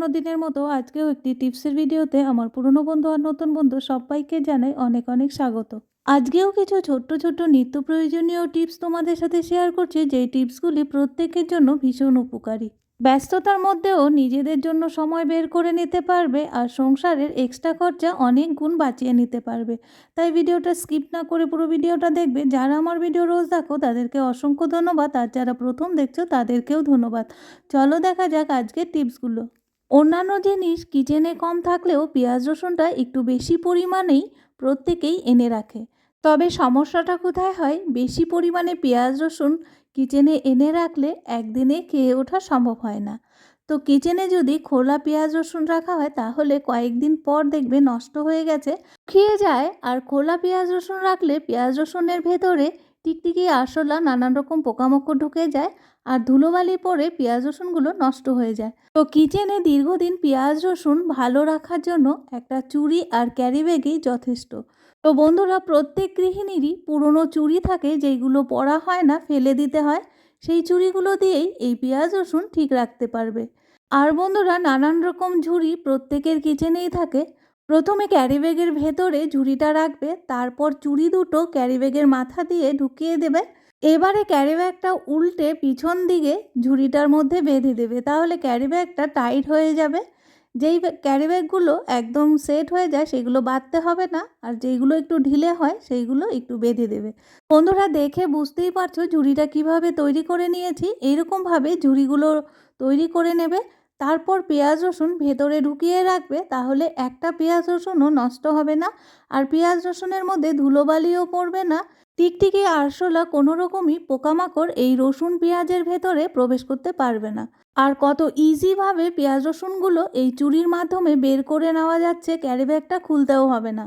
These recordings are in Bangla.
অন্যান্য দিনের মতো আজকেও একটি টিপসের ভিডিওতে আমার পুরনো বন্ধু আর নতুন বন্ধু সবাইকে জানাই অনেক অনেক স্বাগত। আজকেও কিছু ছোট্ট ছোট্ট নিত্য প্রয়োজনীয় টিপস তোমাদের সাথে শেয়ার করছি, যেই টিপসগুলি প্রত্যেকের জন্য ভীষণ উপকারী। ব্যস্ততার মধ্যেও নিজেদের জন্য সময় বের করে নিতে পারবে আর সংসারের এক্সট্রা খরচা অনেক গুণ বাঁচিয়ে নিতে পারবে। তাই ভিডিওটা স্কিপ না করে পুরো ভিডিওটা দেখবে। যারা আমার ভিডিও রোজ দেখো, তাদেরকে অসংখ্য ধন্যবাদ। আর যারা প্রথম দেখছ, তাদেরকেও ধন্যবাদ। চলো দেখা যাক আজকের টিপসগুলো। অন্যান্য জিনিস কিচেনে কম থাকলেও পেঁয়াজ রসুনটা একটু বেশি পরিমাণেই প্রত্যেকেই এনে রাখে। তবে সমস্যাটা কোথায় হয়? বেশি পরিমাণে পেঁয়াজ রসুন কিচেনে এনে রাখলে একদিনে খেয়ে ওঠা সম্ভব হয় না। তো কিচেনে যদি খোলা পেঁয়াজ রসুন রাখা হয়, তাহলে কয়েকদিন পর দেখবে নষ্ট হয়ে গেছে খেয়ে যায়। আর খোলা পেঁয়াজ রসুন রাখলে পেঁয়াজ রসুনের ভেতরে টিকটিকি আরশোলা নানান রকম পোকামাকড় ঢুকে যায়। আর ধুলোবালি পড়ে পেঁয়াজ রসুনগুলো নষ্ট হয়ে যায়। তো কিচেনে দীর্ঘদিন পেঁয়াজ রসুন ভালো রাখার জন্য একটা চুড়ি আর ক্যারি ব্যাগই যথেষ্ট। তো বন্ধুরা, প্রত্যেক গৃহিণীরই পুরনো চুড়ি থাকে যেইগুলো পরা হয় না, ফেলে দিতে হয়, সেই চুড়িগুলো দিয়েই এই পেঁয়াজ রসুন ঠিক রাখতে পারবে। আর বন্ধুরা, নানান রকম ঝুড়ি প্রত্যেকের কিচেনেই থাকে। প্রথমে ক্যারি ব্যাগের ভেতরে ঝুড়িটা রাখবে, তারপর চুড়ি দুটো ক্যারি ব্যাগের মাথা দিয়ে ঢুকিয়ে দেবে এবারে ক্যারি ব্যাগটা উল্টে পিছন দিকে ঝুড়িটার মধ্যে বেঁধে দেবে। তাহলে ক্যারি ব্যাগটা টাইট হয়ে যাবে। যেই ক্যারি ব্যাগগুলো একদম সেট হয়ে যায়, সেগুলো বাঁধতে হবে না। আর যেইগুলো একটু ঢিলে হয়, সেইগুলো একটু বেঁধে দেবে। বন্ধুরা, দেখে বুঝতেই পারছ ঝুড়িটা কীভাবে তৈরি করে নিয়েছি। এইরকমভাবে ঝুড়িগুলো তৈরি করে নেবে। তারপর পেঁয়াজ রসুন ভেতরে ঢুকিয়ে রাখবে। তাহলে একটা পেঁয়াজ রসুনও নষ্ট হবে না। আর পেঁয়াজ রসুনের মধ্যে ধুলোবালিও পড়বে না। টিকটিকি আরশোলা কোনো রকমই পোকামাকড় এই রসুন পেঁয়াজের ভেতরে প্রবেশ করতে পারবে না। আর কত ইজিভাবে পেঁয়াজ রসুনগুলো এই চুরির মাধ্যমে বের করে নেওয়া যাচ্ছে, ক্যারি ব্যাগটা খুলতেও হবে না।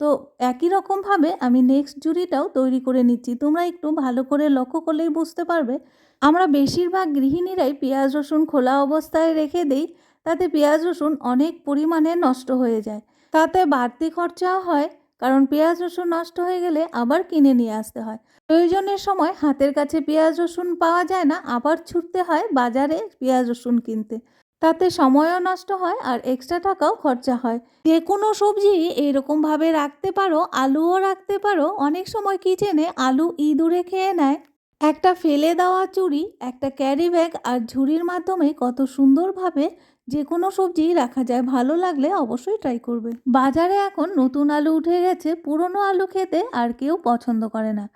তো একই রকমভাবে আমি নেক্সট জুড়িটাও তৈরি করে নিচ্ছি। তোমরা একটু ভালো করে লক্ষ্য করলেই বুঝতে পারবে। আমরা বেশিরভাগ গৃহিণীরাই পেঁয়াজ রসুন খোলা অবস্থায় রেখে দিই, তাতে পেঁয়াজ রসুন অনেক পরিমাণে নষ্ট হয়ে যায়। তাতে বাড়তি খরচাও হয় কারণ পেঁয়াজ রসুন নষ্ট হয়ে গেলে আবার কিনে নিয়ে আসতে হয়। প্রয়োজনের সময় হাতের কাছে পেঁয়াজ রসুন পাওয়া যায় না, আবার ছুটতে হয় বাজারে পেঁয়াজ রসুন কিনতে। তাতে সময়ও নষ্ট হয় আর এক্সট্রা টাকাও খরচা হয়। যে কোনো সবজি এইরকমভাবে রাখতে পারো, আলুও রাখতে পারো, অনেক সময় কিচেনে আলু ইঁদুরে খেয়ে নেয়। একটা ফেলে দেওয়া চুড়ি, একটা ক্যারি ব্যাগ আর ঝুড়ির মাধ্যমে কত সুন্দরভাবে যে কোনো সবজি রাখা যায়, ভালো লাগলে অবশ্যই ট্রাই করবে। বাজারে এখন নতুন আলু উঠে গেছে, পুরনো আলু খেতে আর কেউ পছন্দ করে না।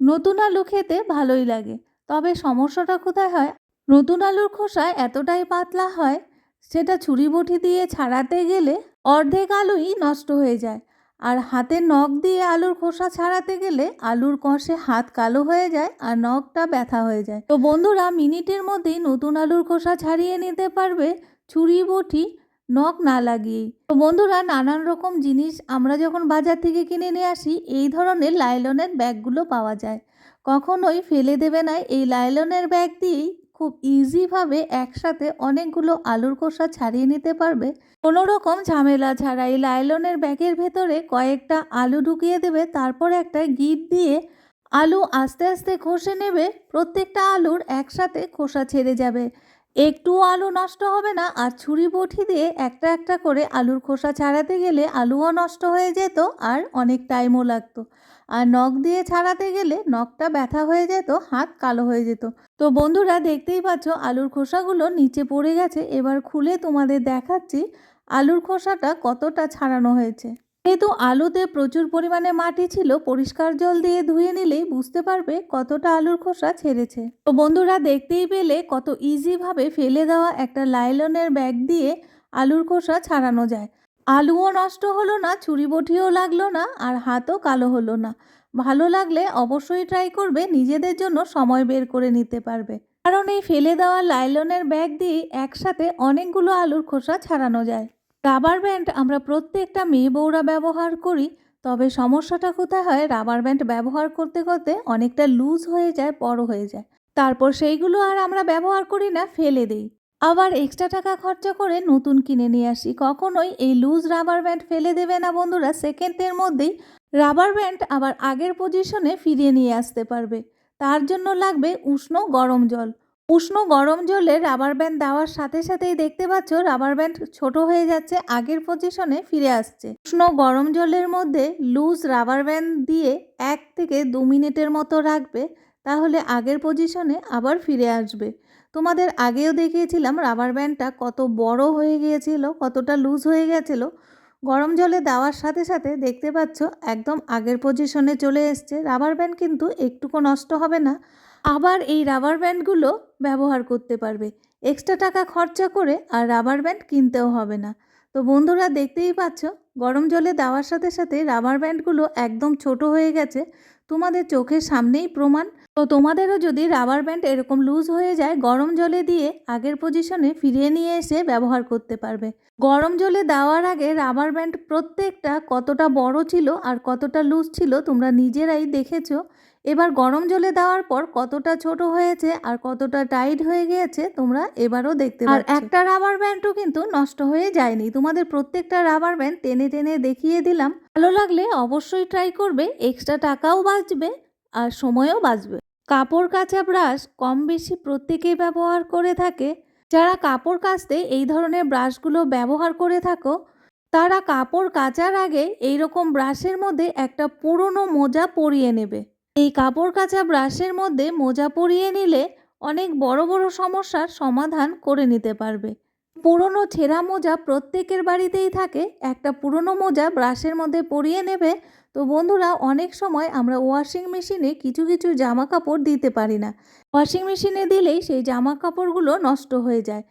নতুন আলু খেতে ভালোই লাগে, তবে সমস্যাটা কোথায় হয়? নতুন আলুর খোসা এতটাই পাতলা হয়, সেটা ছুরি বটি দিয়ে ছাড়াতে গেলে অর্ধেক আলুই নষ্ট হয়ে যায়। আর হাতে নখ দিয়ে আলুর খোসা ছাড়াতে গেলে আলুর কষে হাত কালো হয়ে যায় আর নখটা ব্যথা হয়ে যায়। তো বন্ধুরা, মিনিটের মধ্যেই নতুন আলুর খোসা ছাড়িয়ে নিতে পারবে। ছুরি বটি নখ না লাগিয়েই তো বন্ধুরা, নানান রকম জিনিস আমরা যখন বাজার থেকে কিনে নিয়ে আসি, এই ধরনের লাইলনের ব্যাগগুলো পাওয়া যায়। কখনোই ফেলে দেবে না। এই লাইলনের ব্যাগ দিয়েই খুব ইজিভাবে একসাথে অনেকগুলো আলুর খোসা ছাড়িয়ে নিতে পারবে। কোনো রকম ঝামেলা ছাড়া এই লাইলনের ব্যাগের ভেতরে কয়েকটা আলু ঢুকিয়ে দেবে, তারপর একটা গিট দিয়ে আলু আস্তে আস্তে ঘষে নেবে। প্রত্যেকটা আলুর একসাথে খোসা ছেড়ে যাবে। একটুও আলু নষ্ট হবে না, আর ছুরি বটি দিয়ে একটা একটা করে আলুর খোসা ছাড়াতে গেলে আলুও নষ্ট হয়ে যেত আর অনেক টাইমও লাগতো। আর নখ দিয়ে ছাড়াতে গেলে নখটা ব্যথা হয়ে যেত, হাত কালো হয়ে যেত। তো বন্ধুরা, দেখতেই পাচ্ছ আলুর খোসাগুলো নিচে পড়ে গেছে। এবার খুলে তোমাদের দেখাচ্ছি আলুর খোসাটা কতটা ছাড়ানো হয়েছে। যেহেতু আলুতে প্রচুর পরিমাণে মাটি ছিল, পরিষ্কার জল দিয়ে ধুয়ে নিলেই বুঝতে পারবে কতটা আলুর খোসা ছেড়েছে। তো বন্ধুরা দেখতেই পেলে কত ইজিভাবে ফেলে দেওয়া একটা লাইলনের ব্যাগ দিয়ে আলুর খোসা ছাড়ানো যায়। আলুও নষ্ট হলো না, ছুরি বটিও লাগল না, আর হাতও কালো হলো না। ভালো লাগলে অবশ্যই ট্রাই করবে, নিজেদের জন্য সময় বের করে নিতে পারবে। কারণ এই ফেলে দেওয়া লাইলনের ব্যাগ দিয়ে একসাথে অনেকগুলো আলুর খোসা ছাড়ানো যায়। রাবার ব্যান্ড আমরা প্রত্যেকটা মেয়ে বউরা ব্যবহার করি, তবে সমস্যাটা কোথায় হয়? রাবার ব্যান্ড ব্যবহার করতে করতে অনেকটা লুজ হয়ে যায়, বড় হয়ে যায়। তারপর সেইগুলো আর আমরা ব্যবহার করি না, ফেলে দিই। আবার এক্সট্রা টাকা খরচা করে নতুন কিনে নিয়ে আসি। কখনোই এই লুজ রাবার ব্যান্ড ফেলে দেবে না বন্ধুরা। সেকেন্ডের মধ্যেই রাবার ব্যান্ড আবার আগের পজিশনে ফিরিয়ে নিয়ে আসতে পারবে। তার জন্য লাগবে উষ্ণ গরম জল। উষ্ণ গরম জলে রাবার ব্যান্ড দেওয়ার সাথে সাথেই দেখতে পাচ্ছ রাবার ব্যান্ড ছোট হয়ে যাচ্ছে, আগের পজিশনে ফিরে আসছে। উষ্ণ গরম জলের মধ্যে লুজ রাবার ব্যান্ড দিয়ে এক থেকে দু মিনিটের মতো রাখবে, তাহলে আগের পজিশনে আবার ফিরে আসবে। তোমাদের আগেও দেখিয়েছিলাম রাবার ব্যান্ডটা কত বড় হয়ে গিয়েছিল, কতটা লুজ হয়ে গেছিল গরম জলে দেওয়ার সাথে সাথে দেখতে পাচ্ছ একদম আগের পজিশনে চলে এসছে। রাবার ব্যান্ড কিন্তু একটুকু নষ্ট হবে না। আবার এই রাবার ব্যান্ডগুলো ব্যবহার করতে পারবে। এক্সট্রা টাকা খরচা করে আর রাবার ব্যান্ড কিনতেও হবে না। তো বন্ধুরা দেখতেই পাচ্ছ, গরম জলে দেওয়ার সাথে সাথে রাবার ব্যান্ডগুলো একদম ছোট হয়ে গেছে। তোমাদের চোখের সামনেই প্রমাণ। তো তোমাদেরও যদি রাবার ব্যান্ড এরকম লুজ হয়ে যায় গরম জলে দিয়ে আগের পজিশনে ফিরিয়ে নিয়ে এসে ব্যবহার করতে পারবে। গরম জলে দেওয়ার আগে রাবার ব্যান্ড প্রত্যেকটা কতটা বড় ছিল আর কতটা লুজ ছিল তোমরা নিজেরাই দেখেছ। এবার গরম জলে দেওয়ার পর কতটা ছোট হয়েছে আর কতটা টাইট হয়ে গিয়েছে তোমরা এবারও দেখতে আর একটা রাবার ব্যান্ডও কিন্তু নষ্ট হয়ে যায়নি। তোমাদের প্রত্যেকটা রাবার ব্যান্ড টেনে টেনে দেখিয়ে দিলাম। ভালো লাগলে অবশ্যই ট্রাই করবে এক্সট্রা টাকাও বাঁচবে। আর সময়ও বাঁচবে। কাপড় কাচা ব্রাশ কম বেশি প্রত্যেকেই ব্যবহার করে থাকে। যারা কাপড় কাচতে এই ধরনের ব্রাশগুলো ব্যবহার করে থাকো, তারা কাপড় কাচার আগে এই রকম ব্রাশের মধ্যে একটা পুরনো মোজা পরিয়ে নেবে। এই কাপড় কাচা ব্রাশের মধ্যে মোজা পরিয়ে নিলে অনেক বড় বড় সমস্যার সমাধান করে নিতে পারবে। পুরনো ছেঁড়া মোজা প্রত্যেকের বাড়িতেই থাকে। একটা পুরনো মোজা ব্রাশের মধ্যে পরিয়ে নেবে তো বন্ধুরা, অনেক সময় আমরা ওয়াশিং মেশিনে কিছু কিছু জামা কাপড় দিতে পারি না। ওয়াশিং মেশিনে দিলেই সেই জামা কাপড়গুলো নষ্ট হয়ে যায়।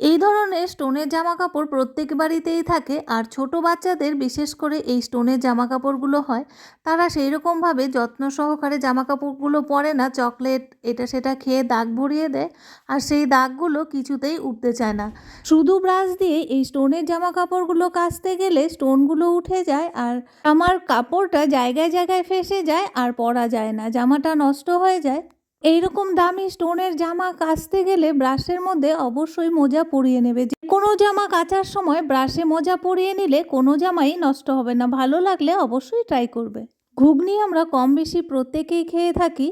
এই ধরনের স্টোনের জামা কাপড় প্রত্যেক বাড়িতেই থাকে আর ছোট বাচ্চাদের বিশেষ করে এই স্টোনের জামা কাপড়গুলো হয়। তারা সেই রকমভাবে যত্ন সহকারে জামা কাপড়গুলো পরে না, চকলেট, এটা সেটা খেয়ে দাগ ভরিয়ে দেয় আর সেই দাগগুলো কিছুতেই উঠতে চায় না। শুধু ব্রাশ দিয়ে এই স্টোনের জামা কাপড়গুলো কাচতে গেলে স্টোনগুলো উঠে যায় আর আমার কাপড়টা জায়গায় জায়গায় ফেসে যায় আর পরা যায় না, জামাটা নষ্ট হয়ে যায়। এইরকম দামি স্টোনের জামা কাচতে গেলে ব্রাশের মধ্যে অবশ্যই মোজা পরিয়ে নেবে। যে কোনো জামা কাচার সময় ব্রাশে মোজা পরিয়ে নিলে কোনো জামাই নষ্ট হবে না, ভালো লাগলে অবশ্যই ট্রাই করবে। ঘুগনি আমরা কম বেশি প্রত্যেকেই খেয়ে থাকি।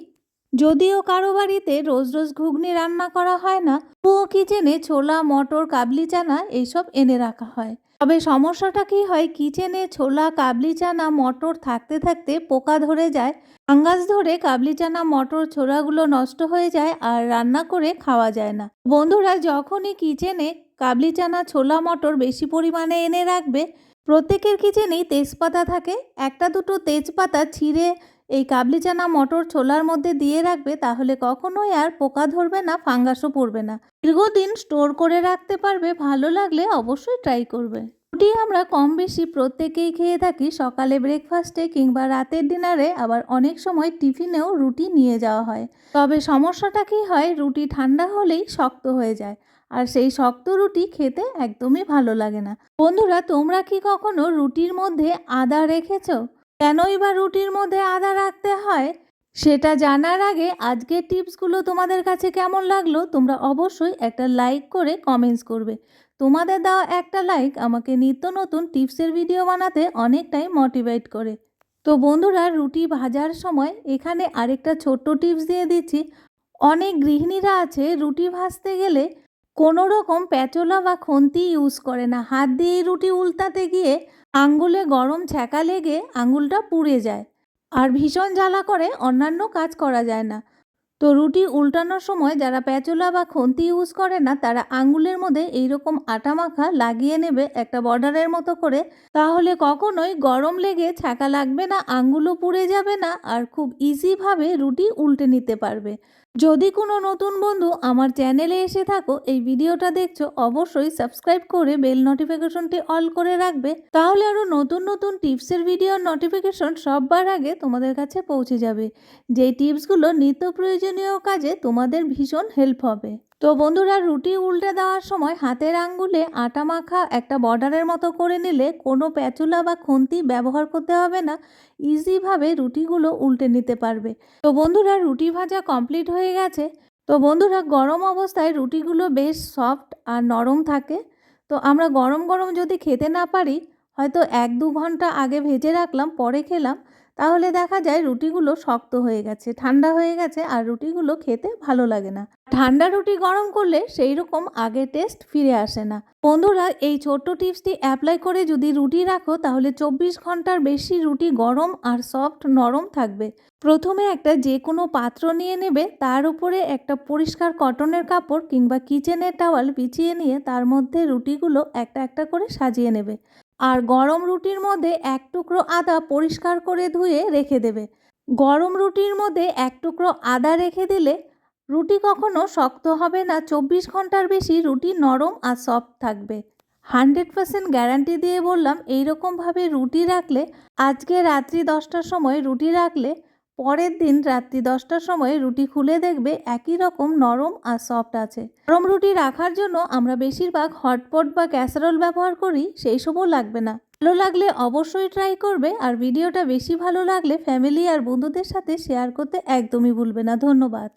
যদিও কারও বাড়িতে রোজ রোজ ঘুগনি রান্না করা হয় না ও কিচেনে ছোলা, মটর, কাবলি চানা এইসব এনে রাখা হয়। তবে সমস্যাটা কি হয়, কিচেনে ছোলা, কাবলি চানা, মটর থাকতে থাকতে পোকা ধরে যায়, ফাঙ্গাস ধরে কাবলি চানা, মটর, ছোলাগুলো নষ্ট হয়ে যায় আর রান্না করে খাওয়া যায় না। বন্ধুরা, যখনই কিচেনে কাবলি চানা, ছোলা, মটর বেশি পরিমাণে এনে রাখবে, প্রত্যেকের কিচেনেই তেজপাতা থাকে, একটা দুটো তেজপাতা ছিঁড়ে এই কাবলি চানা মটর ছোলার মধ্যে দিয়ে রাখবে তাহলে কখনোই আর পোকা ধরবে না, ফাঙ্গাসও পড়বে না। দীর্ঘদিন স্টোর করে রাখতে পারবে, ভালো লাগলে অবশ্যই ট্রাই করবে। রুটি আমরা কম বেশি প্রত্যেকেই খেয়ে থাকি, সকালে ব্রেকফাস্টে কিংবা রাতের ডিনারে আবার অনেক সময় টিফিনেও রুটি নিয়ে যাওয়া হয়। তবে সমস্যাটা কি হয়, রুটি ঠান্ডা হলেই শক্ত হয়ে যায়, আর সেই শক্ত রুটি খেতে একদমই ভালো লাগে না। বন্ধুরা, তোমরা কি কখনো রুটির মধ্যে আদা রেখেছো? কেনই বা রুটির মধ্যে আদা রাখতে হয়, সেটা জানার আগে আজকের টিপসগুলো তোমাদের কাছে কেমন লাগল তোমরা অবশ্যই একটা লাইক করে কমেন্টস করবে। তোমাদের দেওয়া একটা লাইক আমাকে নিত্য নতুন টিপসের ভিডিও বানাতে অনেকটাই মোটিভেট করে। তো বন্ধুরা, রুটি ভাজার সময় এখানে আরেকটা ছোট্ট টিপস দিয়ে দিচ্ছি। অনেক গৃহিণীরা আছে রুটি ভাজতে গেলে কোনো রকম প্যাচোলা বা খন্তি ইউজ করে না। হাত দিয়ে রুটি উল্টাতে গিয়ে আঙ্গুলে গরম ছ্যাঁকা লেগে আঙ্গুলটা পুড়ে যায় আর ভীষণ জ্বালা করে অন্যান্য কাজ করা যায় না। তো রুটি উল্টানোর সময় যারা প্যাচোলা বা খন্তি ইউজ করে না, তারা আঙ্গুলের মধ্যে এইরকম আটা মাখা লাগিয়ে নেবে একটা বর্ডারের মতো করে। তাহলে কখনোই গরম লেগে ছ্যাঁকা লাগবে না, আঙ্গুলও পুড়ে যাবে না আর খুব ইজিভাবে রুটি উল্টে নিতে পারবে। যদি কোনো নতুন বন্ধু আমার চ্যানেলে এসে থাকো, এই ভিডিওটা দেখছ, অবশ্যই সাবস্ক্রাইব করে বেল নোটিফিকেশনটি অল করে রাখবে। তাহলে আরও নতুন নতুন টিপসের ভিডিওর নোটিফিকেশন সববার আগে তোমাদের কাছে পৌঁছে যাবে। যেই টিপসগুলো নিত্য প্রয়োজনীয় কাজে তোমাদের ভীষণ হেল্প হবে। তো বন্ধুরা রুটি উল্টে দেওয়ার সময় হাতের আঙ্গুলে আটা মাখা একটা বর্ডারের মতো করে নিলে কোনো প্যাচুলা বা খুন্তি ব্যবহার করতে হবে না। ইজিভাবে রুটিগুলো উল্টে নিতে পারবে। তো বন্ধুরা রুটি ভাজা কমপ্লিট হয়ে গেছে। তো বন্ধুরা গরম অবস্থায় রুটিগুলো বেশ সফট আর নরম থাকে। তো আমরা গরম গরম যদি খেতে না পারি, হয়তো এক দু ঘণ্টা আগে ভেজে রাখলাম, পরে খেলাম, তাহলে দেখা যায় রুটিগুলো শক্ত হয়ে গেছে, ঠান্ডা হয়ে গেছে আর রুটিগুলো খেতে ভালো লাগে না। ঠান্ডা রুটি গরম করলে সেই রকম আগে টেস্ট ফিরে আসে না। বন্ধুরা, এই ছোট্ট টিপসটি অ্যাপ্লাই করে যদি রুটি রাখো, তাহলে চব্বিশ ঘণ্টার বেশি রুটি গরম আর সফট নরম থাকবে। প্রথমে একটা যে কোনো পাত্র নিয়ে নেবে, তার উপরে একটা পরিষ্কার কটনের কাপড় কিংবা কিচেনের টাওয়াল বিছিয়ে নিয়ে তার মধ্যে রুটিগুলো একটা একটা করে সাজিয়ে নেবে। আর গরম রুটির মধ্যে এক টুকরো আদা পরিষ্কার করে ধুয়ে রেখে দেবে। গরম রুটির মধ্যে এক টুকরো আদা রেখে দিলে রুটি কখনো শক্ত হবে না, চব্বিশ ঘণ্টার বেশি রুটি নরম আর সফট থাকবে। হান্ড্রেড পার্সেন্ট গ্যারান্টি দিয়ে বললাম, এইরকমভাবে রুটি রাখলে, আজকে রাত্রি দশটার সময় রুটি রাখলে, পরের দিন রাত্রি দশটার সময় রুটি খুলে দেখবে একই রকম নরম আর সফট আছে। নরম রুটি রাখার জন্য আমরা বেশিরভাগ হটপট বা ক্যাসারোল ব্যবহার করি, সেই সবও লাগবে না। ভালো লাগলে অবশ্যই ট্রাই করবে আর ভিডিওটা বেশি ভালো লাগলে ফ্যামিলি আর বন্ধুদের সাথে শেয়ার করতে একদমই ভুলবে না। ধন্যবাদ।